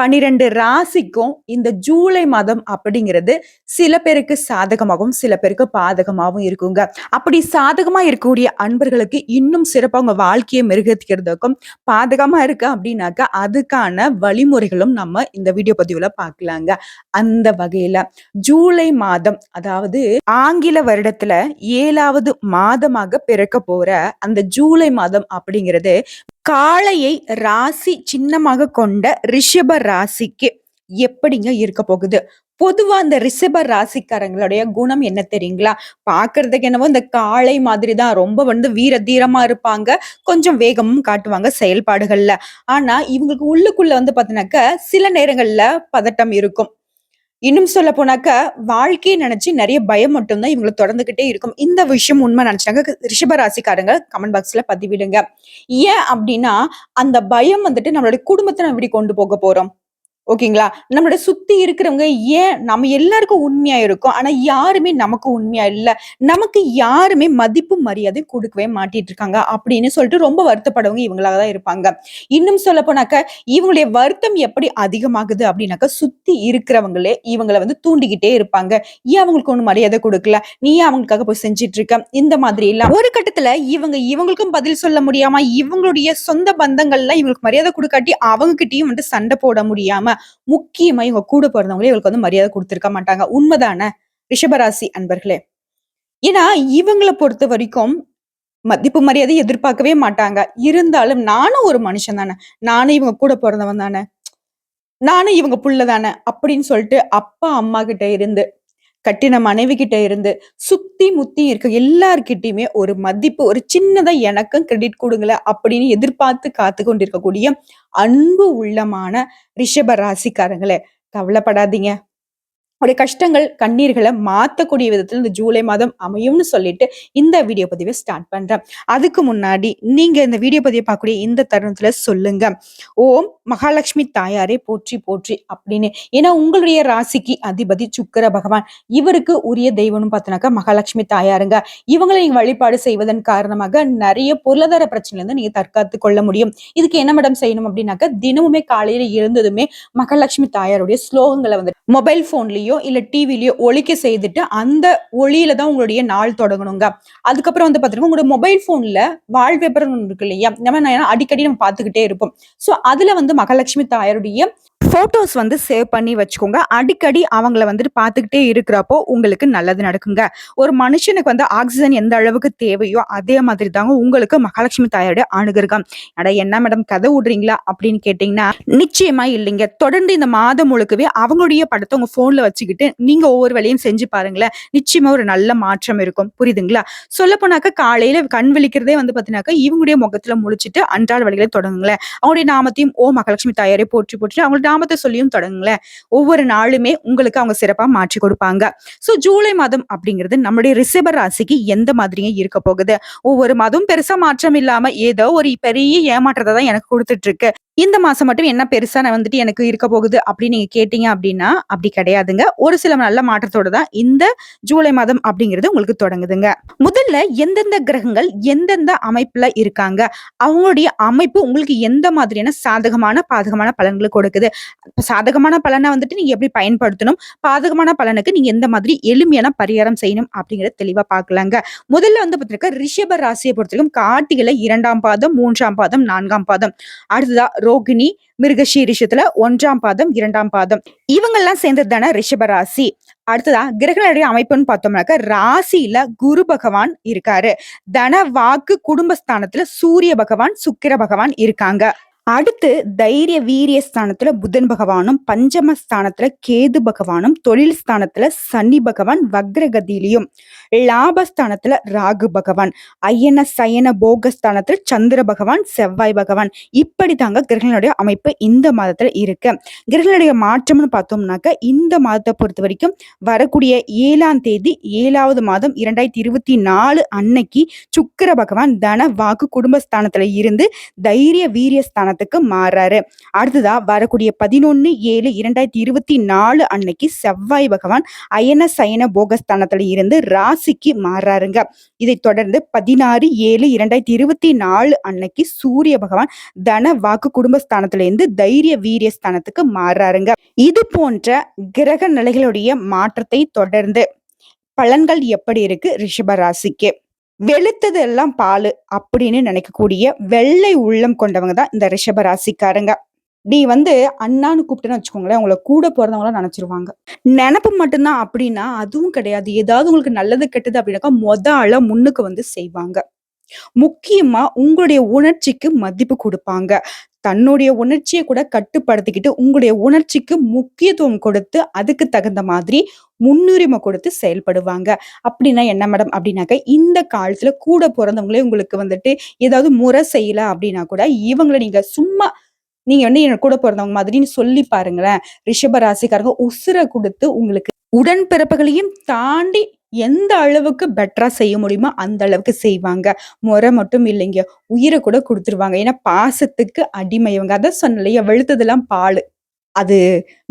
பனிரெண்டு ராசிக்கும் இந்த ஜூலை மாதம் அப்படிங்கிறது சில பேருக்கு சாதகமாகவும் சில பேருக்கு பாதகமாகவும் இருக்குங்க. அப்படி சாதகமா இருக்கக்கூடிய அன்பர்களுக்கு இன்னும் சிறப்பாக உங்க வாழ்க்கையை மெருகத்திக்கிறதுக்கும் பாதகமா இருக்கு அப்படின்னாக்கா அதுக்கான வழிமுறைகளும் நம்ம இந்த வீடியோ பதிவுல பார்க்கலாங்க. அந்த வகையில ஜூலை மாதம் அதாவது ஆங்கில வருடத்துல ஏழாவது மாதமாக பிறக்க போற அந்த ஜூலை மாதம் அப்படிங்கிறது காளையை ராசி சின்னமாக கொண்ட ரிஷப ராசிக்கு எப்படிங்க இருக்க போகுது? பொதுவா அந்த ரிஷப ராசிக்காரங்களுடைய குணம் என்ன தெரியுங்களா? பாக்குறதுக்கு என்னவோ இந்த காளை மாதிரி தான். ரொம்ப வந்து வீர தீரமா இருப்பாங்க. கொஞ்சம் வேகமும் காட்டுவாங்க செயல்பாடுகள்ல. ஆனா இவங்களுக்கு உள்ளுக்குள்ள வந்து பாத்தினாக்க சில நேரங்கள்ல பதட்டம் இருக்கும். இன்னும் சொல்ல போனாக்க வாழ்க்கையை நினைச்சு நிறைய பயம் மட்டும்தான் இவங்களை தொடர்ந்துகிட்டே இருக்கும். இந்த விஷயம் உண்மை நினைச்சாங்க ரிஷபராசிக்காரங்க கமெண்ட் பாக்ஸ்ல பதிவிடுங்க. ஏன் அப்படின்னா அந்த பயம் வந்துட்டு நம்மளுடைய குடும்பத்தை நம்ம இப்படி கொண்டு போக போறோம். ஓகேங்களா? நம்மளோட சுத்தி இருக்கிறவங்க ஏன் நம்ம எல்லாருக்கும் உண்மையா இருக்கும்? ஆனா யாருமே நமக்கு உண்மையா இல்ல. நமக்கு யாருமே மதிப்பு மரியாதை கொடுக்கவே மாட்டிட்டு இருக்காங்க அப்படின்னு சொல்லிட்டு ரொம்ப வருத்தப்படவங்க இவங்களாக தான் இருப்பாங்க. இன்னும் சொல்ல போனாக்க இவங்களுடைய வருத்தம் எப்படி அதிகமாகுது அப்படின்னாக்க சுத்தி இருக்கிறவங்களே இவங்களை வந்து தூண்டிக்கிட்டே இருப்பாங்க. ஏன் அவங்களுக்கு ஒண்ணு மரியாதை கொடுக்கல? நீ அவங்களுக்காக போய் செஞ்சிட்டு இருக்க இந்த மாதிரி எல்லாம். ஒரு கட்டத்துல இவங்க இவங்களுக்கும் பதில் சொல்ல முடியாம இவங்களுடைய சொந்த பந்தங்கள்லாம் இவங்களுக்கு மரியாதை கொடுக்காட்டி அவங்க கிட்டயும் வந்து சண்டை போட முடியாம முக்கியமா இவங்க கூட பிறந்தவங்களே இவங்களுக்கு வந்து மரியாதை கொடுத்துருக்க மாட்டாங்க. உண்மைதானே? ரிஷபராசி அன்பர்களே. ஏன்னா இவங்களை பொறுத்த வரைக்கும் மதிப்பு மரியாதை எதிர்பார்க்கவே மாட்டாங்க. இருந்தாலும் நானும் ஒரு மனுஷன் தானே. நானும் இவங்க கூட பிறந்தவன் தானே. நானும் இவங்க புள்ள தானே. அப்படின்னு சொல்லிட்டு அப்பா அம்மா கிட்ட இருந்து கட்டின மனைவி கிட்ட இருந்து சுத்தி முத்தி இருக்க எல்லார்கிட்டயுமே ஒரு மதிப்பு ஒரு சின்னதா எனக்கும் கிரெடிட் கொடுங்களேன் அப்படின்னு எதிர்பார்த்து காத்து கொண்டிருக்கக்கூடிய அன்பு உள்ளமான ரிஷப ராசிக்காரங்களே கவலைப்படாதீங்க. உடைய கஷ்டங்கள் கண்ணீர்களை மாத்தக்கூடிய விதத்தில் இந்த ஜூலை மாதம் அமையும்னு சொல்லிட்டு இந்த வீடியோ பதிவை ஸ்டார்ட் பண்றேன். அதுக்கு முன்னாடி நீங்க இந்த வீடியோ பதிவை பார்க்கக்கூடிய இந்த தருணத்துல சொல்லுங்க. ஓம் மகாலட்சுமி தாயாரே போற்றி போற்றி அப்படின்னு. ஏன்னா உங்களுடைய ராசிக்கு அதிபதி சுக்கர பகவான். இவருக்கு உரிய தெய்வம்னு பார்த்தோன்னாக்கா மகாலட்சுமி தாயாருங்க. இவங்களை நீங்க வழிபாடு செய்வதன் காரணமாக நிறைய பொருளாதார பிரச்சனைல இருந்து நீங்க தற்காத்து கொள்ள முடியும். இதுக்கு என்ன மேடம் செய்யணும் அப்படின்னாக்கா தினமுமே காலையில எழுந்ததுமே மகாலட்சுமி தாயாருடைய ஸ்லோகங்களை வந்து மொபைல் ரேடியோலையோ இல்லை டிவிலையோ ஒலிக்க செய்துட்டு அந்த ஒளியில தான் உங்களுடைய நாள் தொடங்கணுங்க. அதுக்கப்புறம் வந்து பார்த்தீங்கன்னா உங்களோட மொபைல் ஃபோனில் வால்பேப்பர் இருக்கு இல்லையா? நம்ம அடிக்கடி நம்ம பார்த்துக்கிட்டே இருப்போம். ஸோ அதுல வந்து மகாலட்சுமி தாயாருடைய ஃபோட்டோஸ் வந்து சேவ் பண்ணி வச்சுக்கோங்க. அடிக்கடி அவங்கள வந்துட்டு பார்த்துக்கிட்டே இருக்கிறப்போ உங்களுக்கு நல்லது நடக்குங்க. ஒரு மனுஷனுக்கு வந்து ஆக்சிஜன் எந்த அளவுக்கு தேவையோ அதே மாதிரி தாங்க உங்களுக்கு மகாலட்சுமி தாயோட அணுகிருக்கம் அட என்ன மேடம் கதை விடுறீங்களா அப்படின்னு கேட்டீங்கன்னா நிச்சயமா இல்லைங்க. தொடர்ந்து இந்த மாதம் முழுக்கவே அவங்களுடைய படத்தை உங்க போன்ல வச்சுக்கிட்டு நீங்க ஒவ்வொரு வேலையும் செஞ்சு பாருங்களேன். நிச்சயமா ஒரு நல்ல மாற்றம் இருக்கும். புரியுதுங்களா? சொல்ல போனாக்க காலையில கண் விழிக்கிறதே வந்து பாத்தீங்கன்னாக்கா இவங்களுடைய முகத்துல முழிச்சிட்டு அன்றாட வழிகளை தொடங்குங்களேன். அவங்களுடைய நாமத்தையும் ஓ மகாலட்சுமி தாயாரே போற்றி போற்றி அவங்களுடைய நாமத்தை சொல்லியும் தொடங்குங்களேன். ஒவ்வொரு நாளுமே உங்களுக்கு அவங்க சிறப்பா மாற்றி கொடுப்பாங்க. சோ ஜூலை மாதம் அப்படிங்கிறது நம்மளுடைய ரிசப ராசிக்கு எந்த மாதிரியும் இருக்க போகுது. ஒவ்வொரு மாதம் பெருசா மாற்றம் இல்லாம ஏதோ ஒரு பெரிய ஏமாற்றத்தை தான் எனக்கு கொடுத்துட்டு இருக்கு. இந்த மாசம் மட்டும் என்ன பெருசா நான் வந்துட்டு எனக்கு இருக்க போகுது அப்படின்னு நீங்க கேட்டீங்க அப்படின்னா அப்படி கிடையாதுங்க. ஒரு சில நல்ல மாற்றத்தோட தான் இந்த ஜூலை மாதம் அப்படிங்கிறது உங்களுக்கு தொடங்குதுங்க. முதல்ல எந்தெந்த கிரகங்கள் எந்தெந்த அமைப்புல இருக்காங்க? அவங்களுடைய அமைப்பு உங்களுக்கு எந்த மாதிரியான சாதகமான பாதகமான பலன்களை கொடுக்குது? சாதகமான பலனை வந்துட்டு நீங்க எப்படி பயன்படுத்தணும்? பாதகமான பலனுக்கு நீங்க எந்த மாதிரி எளிமையான பரிகாரம் செய்யணும் அப்படிங்கறத தெளிவா பார்க்கலாங்க. முதல்ல வந்து பார்த்தீங்கன்னா ரிஷப ராசியை பொறுத்தவரைக்கும் கார்த்திகளை இரண்டாம் பாதம் மூன்றாம் பாதம் நான்காம் பாதம். அடுத்ததா ரோகிணி மிருகஷீரிஷத்துல ஒன்றாம் பாதம் இரண்டாம் பாதம். இவங்கெல்லாம் சேர்ந்தது தானே ரிஷப ராசி. அடுத்ததா கிரகங்களுடைய அமைப்புன்னு பார்த்தோம்னாக்க ராசியில குரு பகவான் இருக்காரு. தன வாக்கு குடும்பஸ்தானத்துல சூரிய பகவான் சுக்கிர பகவான் இருக்காங்க. அடுத்து தைரிய வீரிய ஸ்தானத்துல புதன் பகவானும் பஞ்சம ஸ்தானத்துல கேது பகவானும் தொழில் ஸ்தானத்துல சனி பகவான் வக்ரகதியிலையும் லாபஸ்தானத்துல ராகு பகவான் ஐயன சயன போகஸ்தானத்துல சந்திர பகவான் செவ்வாய் பகவான். இப்படி தாங்க கிரகங்களுடைய அமைப்பு இந்த மாதத்துல இருக்கு. கிரகங்களுடைய மாற்றம்னு பார்த்தோம்னாக்க இந்த மாதத்தை பொறுத்த வரைக்கும் வரக்கூடிய ஏழாம் தேதி ஏழாவது மாதம் இரண்டாயிரத்தி இருபத்தி நாலு அன்னைக்கு சுக்கர பகவான் தன வாக்கு குடும்பஸ்தானத்துல இருந்து தைரிய வீரிய ஸ்தானம் ஸ்தானத்துக்கு மாறாரு. அடுத்ததா வரக்கூடிய பதினொன்னு ஏழு இரண்டாயிரத்தி இருபத்தி நாலு அன்னைக்கு செவ்வாய் பகவான் அயன சயன போகஸ்தானத்துல இருந்து ராசிக்கு மாறாருங்க. இதை தொடர்ந்து பதினாறு ஏழு இரண்டாயிரத்தி இருபத்தி நாலு அன்னைக்கு சூரிய பகவான் தன வாக்கு குடும்பஸ்தானத்துல இருந்து தைரிய வீரிய ஸ்தானத்துக்கு மாறாருங்க. இது போன்ற கிரக நிலைகளுடைய மாற்றத்தை தொடர்ந்து பலன்கள் எப்படி இருக்கு? ரிஷப ராசிக்கு. வெளுத்தது எல்லாம் பால் அப்படின்னு நினைக்கக்கூடிய வெள்ளை உள்ளம் கொண்டவங்க தான் இந்த ரிஷப ராசிக்காரங்க. நீ வந்து அண்ணான்னு கூப்பிட்டுன்னு வச்சுக்கோங்களேன் உங்களை கூட பிறந்தவங்களாம் நினைச்சிருவாங்க. நினப்பு மட்டும்தான் அப்படின்னா அதுவும் கிடையாது. ஏதாவது உங்களுக்கு நல்லது கெட்டது அப்படின்னாக்கா மொத ஆள முன்னுக்கு வந்து செய்வாங்க. முக்கியமா உங்களுடைய உணர்ச்சிக்கு மதிப்பு கொடுப்பாங்க. தன்னுடைய உணர்ச்சியை கூட கட்டுப்படுத்திக்கிட்டு உங்களுடைய உணர்ச்சிக்கு முக்கியத்துவம் கொடுத்து அதுக்கு தகுந்த மாதிரி முன்னுரிமை கொடுத்து செயல்படுவாங்க. அப்படின்னா என்ன மேடம்? அப்படின்னாக்க இந்த காலத்துல கூட பிறந்தவங்களே உங்களுக்கு வந்துட்டு ஏதாவது முறை செய்யல அப்படின்னா கூட இவங்களை நீங்க சும்மா நீங்க வந்து என்ன கூட பிறந்தவங்க மாதிரின்னு சொல்லி பாருங்களேன். ரிஷப ராசிக்காரங்க உசுரை கொடுத்து உங்களுக்கு உடன்பிறப்புகளையும் தாண்டி எந்த அளவுக்கு பெட்டரா செய்ய முடியுமோ அந்த அளவுக்கு செய்வாங்க. முறை மட்டும் இல்லைங்க உயிரை கூட கொடுத்துருவாங்க. ஏன்னா பாசத்துக்கு அடிமையவங்க. அதான் சொன்னலையா வெளுத்ததெல்லாம் பால். அது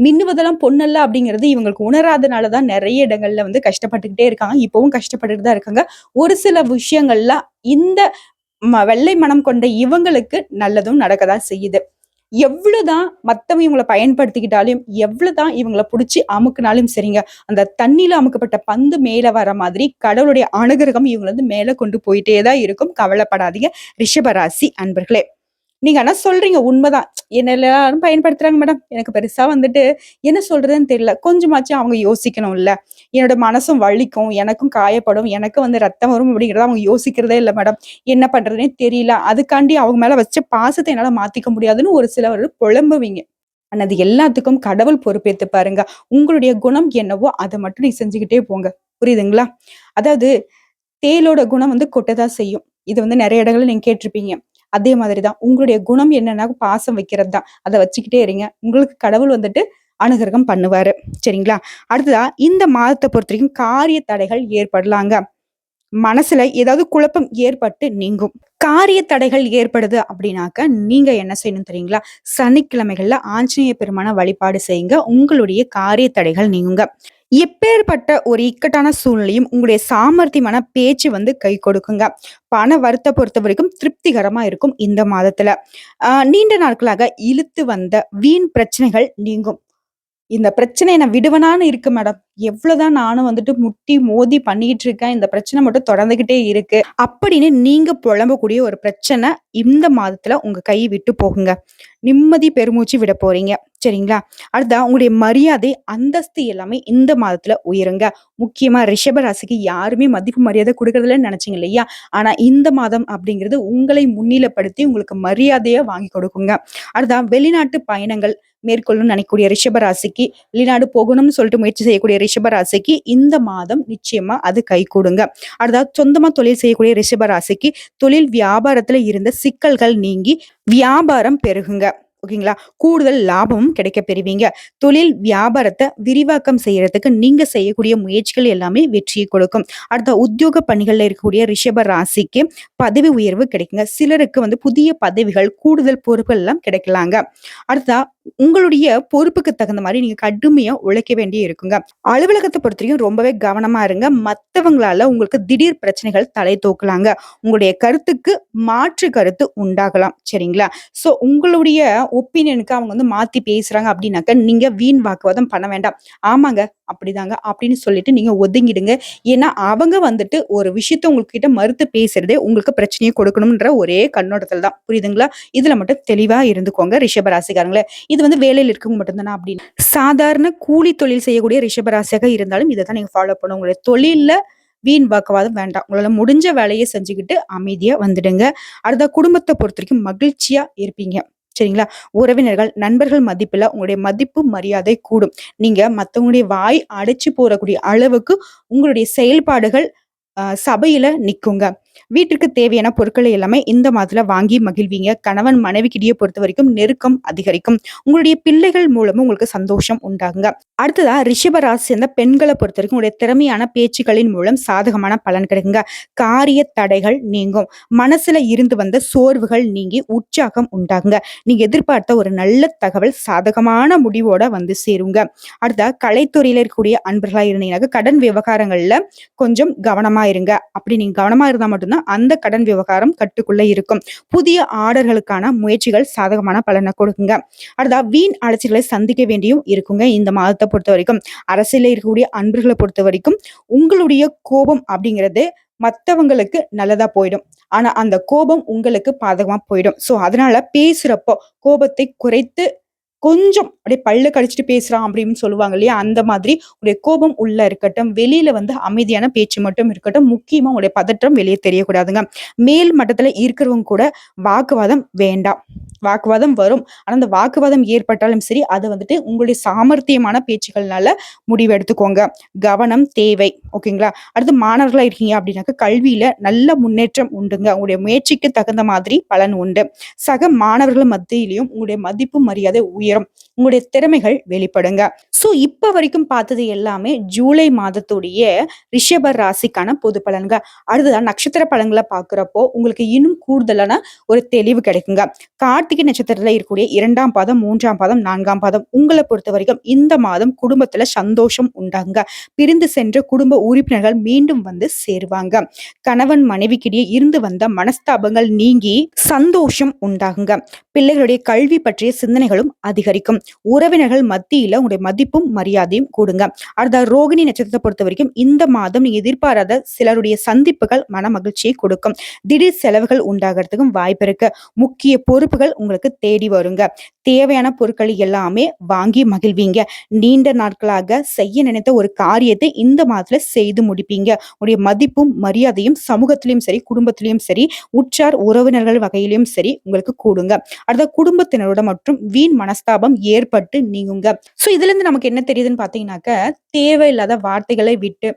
மின்னுவதெல்லாம் பொண்ணல்ல அப்படிங்கிறது இவங்களுக்கு உணராதனால தான் நிறைய இடங்கள்ல வந்து கஷ்டப்பட்டுக்கிட்டே இருக்காங்க. இப்பவும் கஷ்டப்பட்டுட்டு தான் இருக்காங்க. ஒரு சில விஷயங்கள்லாம் இந்த வெள்ளை மனம் கொண்ட இவங்களுக்கு நல்லதும் நடக்கதான் செய்யுது. எவ்வளவுதான் மத்தவங்க இவங்களை பயன்படுத்திக்கிட்டாலும் எவ்வளவுதான் இவங்களை பிடிச்சி அமுக்குனாலும் சரிங்க. அந்த தண்ணியில அமுக்கப்பட்ட பந்து மேல வர மாதிரி கடவுளுடைய அனுகிரகம் இவங்களை வந்து மேல கொண்டு போயிட்டே தான் இருக்கும். கவலைப்படாதீங்க. ரிஷபராசி அன்பர்களே. நீங்க ஆனா சொல்றீங்க உண்மைதான். என்ன எல்லாரும் பயன்படுத்துறாங்க மேடம். எனக்கு பெருசா வந்துட்டு என்ன சொல்றதுன்னு தெரியல. கொஞ்சமாச்சும் அவங்க யோசிக்கணும் இல்ல என்னோட மனசும் வலிக்கும் எனக்கும் காயப்படும் எனக்கும் வந்து ரத்தம் வரும் அப்படிங்கறத அவங்க யோசிக்கிறதே இல்லை மேடம். என்ன பண்றதுன்னே தெரியல. அதுக்காண்டி அவங்க மேல வச்ச பாசத்தை என்னால மாத்திக்க முடியாதுன்னு ஒரு சிலர் புலம்புவீங்க. ஆனா அது எல்லாத்துக்கும் கடவுள் பொறுப்பேற்று பாருங்க. உங்களுடைய குணம் என்னவோ அதை மட்டும் நீ செஞ்சுக்கிட்டே போங்க. புரியுதுங்களா? அதாவது தேலோட குணம் வந்து கொட்டதா செய்யும். இது வந்து நிறைய இடங்கள்ல நீங்க கேட்டிருப்பீங்க. அதே மாதிரி தான் உங்களுடைய குணம் என்னன்னா பாசம் வைக்கிறது தான் அதை வச்சுக்கிட்டே இருங்க. உங்களுக்கு கடவுள் வந்துட்டு அனுகிரகம் பண்ணுவாரு. சரிங்களா? அடுத்ததா இந்த மாதத்தை பொறுத்த வரைக்கும் காரிய தடைகள் ஏற்படலாங்க. மனசுல ஏதாவது குழப்பம் ஏற்பட்டு நீங்கும். காரிய தடைகள் ஏற்படுது அப்படின்னாக்க நீங்க என்ன செய்யணும் தெரியுங்களா? சனிக்கிழமைகள்ல ஆஞ்சநேய பெருமான வழிபாடு செய்யுங்க. உங்களுடைய காரிய தடைகள் நீங்குங்க. எப்பேற்பட்ட ஒரு இக்கட்டான சூழ்நிலையும் உங்களுடைய சாமர்த்தியமான பேச்சு வந்து கை கொடுக்குங்க. பண வருத்த பொறுத்த வரைக்கும் திருப்திகரமா இருக்கும் இந்த மாதத்துல. நீண்ட நாட்களாக இழுத்து வந்த வீண் பிரச்சனைகள் நீங்கும். இந்த பிரச்சனையை நான் விடுவனான்னு இருக்கு மேடம். எவ்வளவுதான் நானும் வந்துட்டு முட்டி மோதி பண்ணிக்கிட்டு இருக்கேன். இந்த பிரச்சனை மட்டும் தொடர்ந்துகிட்டே இருக்கு. அப்படின்னு நீங்க புலம்பக்கூடிய ஒரு பிரச்சனை இந்த மாதத்துல உங்க கை விட்டு போகுங்க. நிம்மதி பெருமூச்சு விட போறீங்க. சரிங்களா? அடுத்தா உங்களுடைய மரியாதை, அந்தஸ்து எல்லாமே இந்த மாதத்துல உயருங்க. முக்கியமா ரிஷப ராசிக்கு யாருமே மதிப்பு மரியாதை குடுக்கறதில்லன்னு நெனச்சீங்க இல்லையா? ஆனா இந்த மாதம் அப்படிங்கிறது உங்களை முன்னிலைப்படுத்தி உங்களுக்கு மரியாதையை வாங்கி கொடுக்குங்க. அடுத்தா வெளிநாட்டு பயணங்கள் மேற்கொள்ளணும்னு நினைக்கக்கூடிய ரிஷப ராசிக்கு வெளிநாடு போகணும்னு சொல்லிட்டு முயற்சி செய்யக்கூடிய ரிஷபராசிக்கு இந்த மாதம் நிச்சயமா அது கை கூடுங்க. அடுத்தது சொந்தமா தொழில் செய்யக்கூடிய ரிஷபராசிக்கு தொழில் வியாபாரத்துல இருந்த சிக்கல்கள் நீங்கி வியாபாரம் பெருகுங்க. ஓகேங்களா? கூடுதல் லாபமும் கிடைக்க பெறுவீங்க. தொழில் வியாபாரத்தை விரிவாக்கம் செய்யறதுக்கு நீங்க செய்யக்கூடிய முயற்சிகள் எல்லாமே வெற்றியை கொடுக்கும். அடுத்த உத்தியோக பணிகளில் இருக்கக்கூடிய ரிஷப ராசிக்கு பதவி உயர்வு கிடைக்குங்க. சிலருக்கு வந்து புதிய பதவிகள் கூடுதல் பொறுப்புகள் எல்லாம் கிடைக்கலாங்க. அடுத்தா உங்களுடைய பொறுப்புக்கு தகுந்த மாதிரி நீங்க கடுமையா உழைக்க வேண்டிய இருக்குங்க. அலுவலகத்தை பொறுத்தவரைக்கும் ரொம்பவே கவனமா இருங்க. மத்தவங்களால உங்களுக்கு திடீர் பிரச்சனைகள் தலை தூக்கலாங்க. உங்களுடைய கருத்துக்கு மாற்று கருத்து உண்டாகலாம். சரிங்களா? சோ உங்களுடைய ஒப்பீனியனுக்கு அவங்க வந்து மாத்தி பேசுறாங்க அப்படின்னாக்க நீங்க வீண் வாக்குவாதம் பண்ண வேண்டாம். ஆமாங்க. அப்படிதாங்க அப்படின்னு சொல்லிட்டு நீங்க ஒதுங்கிடுங்க. ஏன்னா அவங்க வந்துட்டு ஒரு விஷயத்த உங்ககிட்ட மறுத்து பேசுறதே உங்களுக்கு பிரச்சனையை கொடுக்கணும்ன்ற ஒரே கண்ணோட்டத்தில் தான். புரியுதுங்களா? இதுல மட்டும் தெளிவா இருந்துக்கோங்க ரிஷபராசிக்காரங்களே இது வந்து வேலையில் இருக்கவங்க மட்டும்தானா அப்படின்னு. சாதாரண கூலி தொழில் செய்யக்கூடிய ரிஷபராசியாக இருந்தாலும் இதை தான் நீங்க ஃபாலோ பண்ணும் உங்களுடைய தொழிலில் வீண் வாக்குவாதம் வேண்டாம். உங்களால் முடிஞ்ச வேலையை செஞ்சுக்கிட்டு அமைதியாக வந்துடுங்க. அடுத்த குடும்பத்தை பொறுத்த வரைக்கும் மகிழ்ச்சியாக இருப்பீங்க. சரிங்களா? உறவினர்கள் நண்பர்கள் மதிப்புல உங்களுடைய மதிப்பு மரியாதை கூடும். நீங்க மத்தவங்களுடைய வாய் அடைச்சு போறக்கூடிய அளவுக்கு உங்களுடைய செயல்பாடுகள் சபையில நிக்குங்க. வீட்டிற்கு தேவையான பொருட்களை எல்லாமே இந்த மாதத்துல வாங்கி மகிழ்வீங்க. கணவன் மனைவிக்கிடையே பொறுத்த வரைக்கும் நெருக்கம் அதிகரிக்கும். உங்களுடைய பிள்ளைகள் மூலமும் உங்களுக்கு சந்தோஷம் உண்டாகுங்க. அடுத்ததா ரிஷப ராசி சேர்ந்த பெண்களை பொறுத்த வரைக்கும் உங்களுடைய திறமையான பேச்சுக்களின் மூலம் சாதகமான பலன் கிடைக்குங்க. காரிய தடைகள் நீங்கும். மனசுல இருந்து வந்த சோர்வுகள் நீங்கி உற்சாகம் உண்டாகுங்க. நீங்க எதிர்பார்த்த ஒரு நல்ல தகவல் சாதகமான முடிவோட வந்து சேருங்க. அடுத்தா கலைத்துறையில இருக்கக்கூடிய அன்பர்களா இருந்தீங்கன்னாக்க கடன் விவகாரங்கள்ல கொஞ்சம் கவனமா இருங்க. அப்படி நீங்க கவனமா இருந்தா மட்டும் மட்டும்தான் அந்த கடன் விவகாரம் கட்டுக்குள்ள இருக்கும். புதிய ஆர்டர்களுக்கான முயற்சிகள் சாதகமான பலனை கொடுக்குங்க. அடுத்தா வீண் அலைச்சல்களை சந்திக்க வேண்டியும் இருக்குங்க இந்த மாதத்தை பொறுத்த வரைக்கும். அரசியல இருக்கக்கூடிய அன்பர்களை பொறுத்த வரைக்கும் உங்களுடைய கோபம் அப்படிங்கிறது மற்றவங்களுக்கு நல்லதா போயிடும். ஆனா அந்த கோபம் உங்களுக்கு பாதகமா போயிடும். ஸோ அதனால பேசுறப்போ கோபத்தை குறைத்து கொஞ்சம் அப்படியே பல்லு கடிச்சிட்டு பேசுறான் அப்படின்னு சொல்லுவாங்க இல்லையா? அந்த மாதிரி உடைய கோபம் உள்ள இருக்கட்டும் வெளியில வந்து அமைதியான பேச்சு மட்டும் இருக்கட்டும் முக்கியமா உடைய பதற்றம் வெளியே தெரியக்கூடாதுங்க. மேல் மட்டத்துல இருக்கிறவங்க கூட வாக்குவாதம் வேண்டாம். வாக்குவாதம் வரும். ஆனால் அந்த வாக்குவாதம் ஏற்பட்டாலும் சரி அது வந்துட்டு உங்களுடைய சாமர்த்தியமான பேச்சுக்கள்னால முடிவு எடுத்துக்கோங்க. கவனம் தேவை. ஓகேங்களா? அடுத்து மாணவர்களாக இருக்கீங்க அப்படின்னாக்க கல்வியில நல்ல முன்னேற்றம் உண்டுங்க. உங்களுடைய முயற்சிக்கு தகுந்த மாதிரி பலன் உண்டு. சக மாணவர்கள் மத்தியிலையும் உங்களுடைய மதிப்பு மரியாதை உயரும். உங்களுடைய திறமைகள் வெளிப்படுங்க. ஸோ இப்போ வரைக்கும் பார்த்தது எல்லாமே ஜூலை மாதத்துடைய ரிஷப ராசிக்கான பொது பலன்க அடுத்ததான் நட்சத்திர பலன்களை பார்க்குறப்போ உங்களுக்கு இன்னும் கூடுதலான ஒரு தெளிவு கிடைக்குங்க. கார்த்திகை நட்சத்திரத்துல இருக்கக்கூடிய இரண்டாம் பாதம் மூன்றாம் பாதம் நான்காம் பாதம் உங்களை பொறுத்த வரைக்கும் இந்த மாதம் குடும்பத்துல சந்தோஷம் உண்டாங்க. பிரிந்து சென்ற குடும்ப உறுப்பினர்கள் மீண்டும் வந்து சேருவாங்க. கணவன் மனைவிக்கிடையே இருந்து வந்த மனஸ்தாபங்கள் நீங்கி சந்தோஷம் உண்டாகுங்க. பிள்ளைகளுடைய கல்வி பற்றிய சிந்தனைகளும் அதிகரிக்கும். உறவினர்கள் மத்தியில உங்களுடைய மதிப்பும் மரியாதையும் கூடுங்க. அடுத்த ரோகிணி நட்சத்திரத்தை பொறுத்த வரைக்கும் இந்த மாதம் நீங்க எதிர்பாராத சிலருடைய சந்திப்புகள் மன மகிழ்ச்சியை கொடுக்கும். திடீர் செலவுகள் உண்டாகிறதுக்கும் வாய்ப்பு இருக்கு. முக்கிய பொறுப்புகள் உங்களுக்கு தேடி வருங்க. தேவையான பொருட்கள் எல்லாமே வாங்கி மகிழ்வீங்க. நீண்ட நாட்களாக செய்ய நினைத்த ஒரு காரியத்தை இந்த மாதத்துல செய்து முடிப்பீங்க. உடைய மதிப்பும் மரியாதையும் சமூகத்திலையும் சரி குடும்பத்திலையும் சரி உற்றார் உறவினர்கள் வகையிலும் சரி உங்களுக்கு கூடுங்க. அடுத்த குடும்பத்தினரோட மற்றும் வீண் மனஸ்தாபம் ஏற்பட்டு நீங்குங்க. சோ இதுல இருந்து நமக்கு என்ன தெரியுதுன்னு பாத்தீங்கன்னாக்க தேவையில்லாத வார்த்தைகளை விட்டு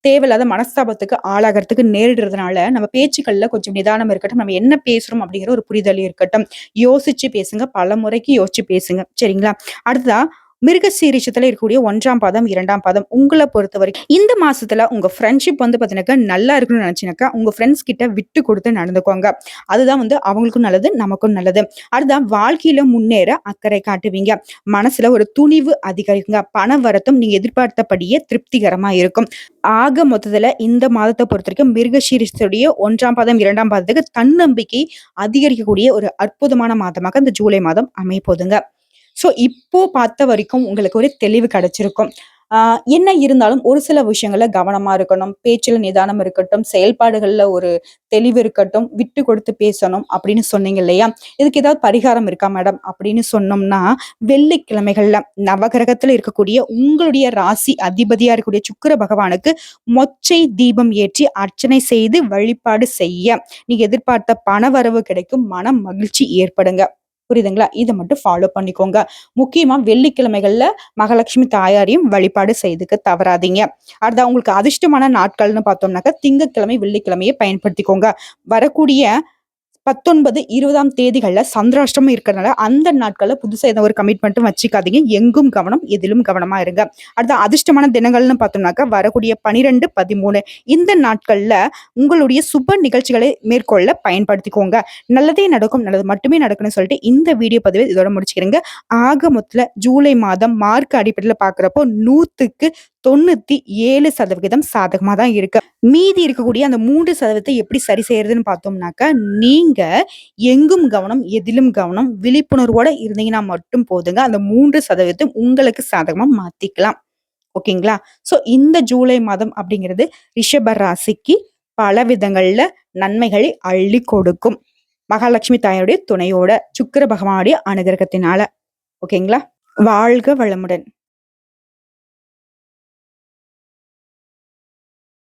தேவையில்லாத மனஸ்தாபத்துக்கு ஆளாகிறதுக்கு நேரிடுறதுனால நம்ம பேச்சுக்கள்ல கொஞ்சம் நிதானம் இருக்கட்டும். நம்ம என்ன பேசுறோம் அப்படிங்கிற ஒரு புரிதல் இருக்கட்டும். யோசிச்சு பேசுங்க. பல முறைக்கு யோசிச்சு பேசுங்க. சரிங்களா? அடுத்ததா மிருகசீரிஷத்துல இருக்கக்கூடிய ஒன்றாம் பாதம் இரண்டாம் பாதம் உங்களை பொறுத்த வரைக்கும் இந்த மாசத்துல உங்க ஃப்ரெண்ட்ஷிப் வந்து பாத்தீங்கன்னாக்கா நல்லா இருக்கணும்னு நினைச்சினாக்கா உங்க ஃப்ரெண்ட்ஸ் கிட்ட விட்டு கொடுத்து நடந்துக்கோங்க. அதுதான் வந்து அவங்களுக்கும் நல்லது நமக்கும் நல்லது. அதுதான் வாழ்க்கையில முன்னேற அக்கறை காட்டுவீங்க. மனசுல ஒரு துணிவு அதிகரிக்குங்க. பண வரத்தும் நீங்க எதிர்பார்த்தபடியே திருப்திகரமா இருக்கும். ஆக மொத்தத்துல இந்த மாதத்தை பொறுத்த வரைக்கும் மிருகசீரிஷத்துடைய ஒன்றாம் பாதம் இரண்டாம் பாதத்துக்கு தன்னம்பிக்கை அதிகரிக்கக்கூடிய ஒரு அற்புதமான மாதமாக இந்த ஜூலை மாதம் அமைப்போதுங்க ஸோ இப்போ பார்த்த வரைக்கும் உங்களுக்கு ஒரு தெளிவு கிடைச்சிருக்கும். என்ன இருந்தாலும் ஒரு சில விஷயங்கள்ல கவனமா இருக்கணும். பேச்சில் நிதானம் இருக்கட்டும் செயல்பாடுகள்ல ஒரு தெளிவு இருக்கட்டும் விட்டு கொடுத்து பேசணும் அப்படின்னு சொன்னீங்க இல்லையா? இதுக்கு ஏதாவது பரிகாரம் இருக்கா மேடம்? அப்படின்னு சொன்னோம்னா வெள்ளிக்கிழமைகள்ல நவகிரகத்துல இருக்கக்கூடிய உங்களுடைய ராசி அதிபதியா இருக்கக்கூடிய சுக்கிர பகவானுக்கு மொச்சை தீபம் ஏற்றி அர்ச்சனை செய்து வழிபாடு செய்ய. நீங்க எதிர்பார்த்த பணவரவு கிடைக்கும் மன மகிழ்ச்சி ஏற்படுங்க. புரியுதுங்களா? இதை மட்டும் ஃபாலோ பண்ணிக்கோங்க. முக்கியமா வெள்ளிக்கிழமைகள்ல மகாலட்சுமி தாயாரையும் வழிபாடு செய்துக்க தவறாதீங்க. அடுத்த உங்களுக்கு அதிர்ஷ்டமான நாட்கள்னு பார்த்தோம்னாக்கா திங்கக்கிழமை வெள்ளிக்கிழமையை பயன்படுத்திக்கோங்க. வரக்கூடிய பத்தொன்பது இருபதாம் தேதிகளில் சந்திராஷ்டமம் இருக்கிறதுனால அந்த நாட்களில் புதுசாக ஏதோ ஒரு கமிட்மெண்ட்டும் வச்சுக்காதீங்க. எங்கும் கவனம் எதிலும் கவனமாக இருங்க. அடுத்த அதிர்ஷ்டமான தினங்கள்னு பார்த்தோம்னாக்கா வரக்கூடிய பனிரெண்டு பதிமூணு இந்த நாட்களில் உங்களுடைய சுப நிகழ்ச்சிகளை மேற்கொள்ள பயன்படுத்திக்கோங்க. நல்லதே நடக்கும் நல்லது மட்டுமே நடக்கும்னு சொல்லிட்டு இந்த வீடியோ பதிவை இதோட முடிச்சுக்கிறேங்க. ஆக மொத்தத்தில் ஜூலை மாதம் மார்க் அடிப்படையில் பார்க்குறப்போ நூற்றுக்கு தொண்ணூத்தி ஏழு சதவிகிதம் சாதகமா தான் இருக்கு. மீதி இருக்கக்கூடிய அந்த மூன்று சதவீதத்தை எப்படி சரி செய்யறதுன்னு பார்த்தோம்னாக்கா நீங்க எங்கும் கவனம் எதிலும் கவனம் விழிப்புணர்வோட இருந்தீங்கன்னா மட்டும் போதுங்க. அந்த மூன்று சதவீதம் உங்களுக்கு சாதகமா மாத்திக்கலாம். ஓகேங்களா? ஸோ இந்த ஜூலை மாதம் அப்படிங்கிறது ரிஷப ராசிக்கு பல விதங்கள்ல நன்மைகளை அள்ளி கொடுக்கும். மகாலட்சுமி தாயோடைய துணையோட சுக்கர பகவானுடைய அனுகிரகத்தினால. ஓகேங்களா? வாழ்க வளமுடன்.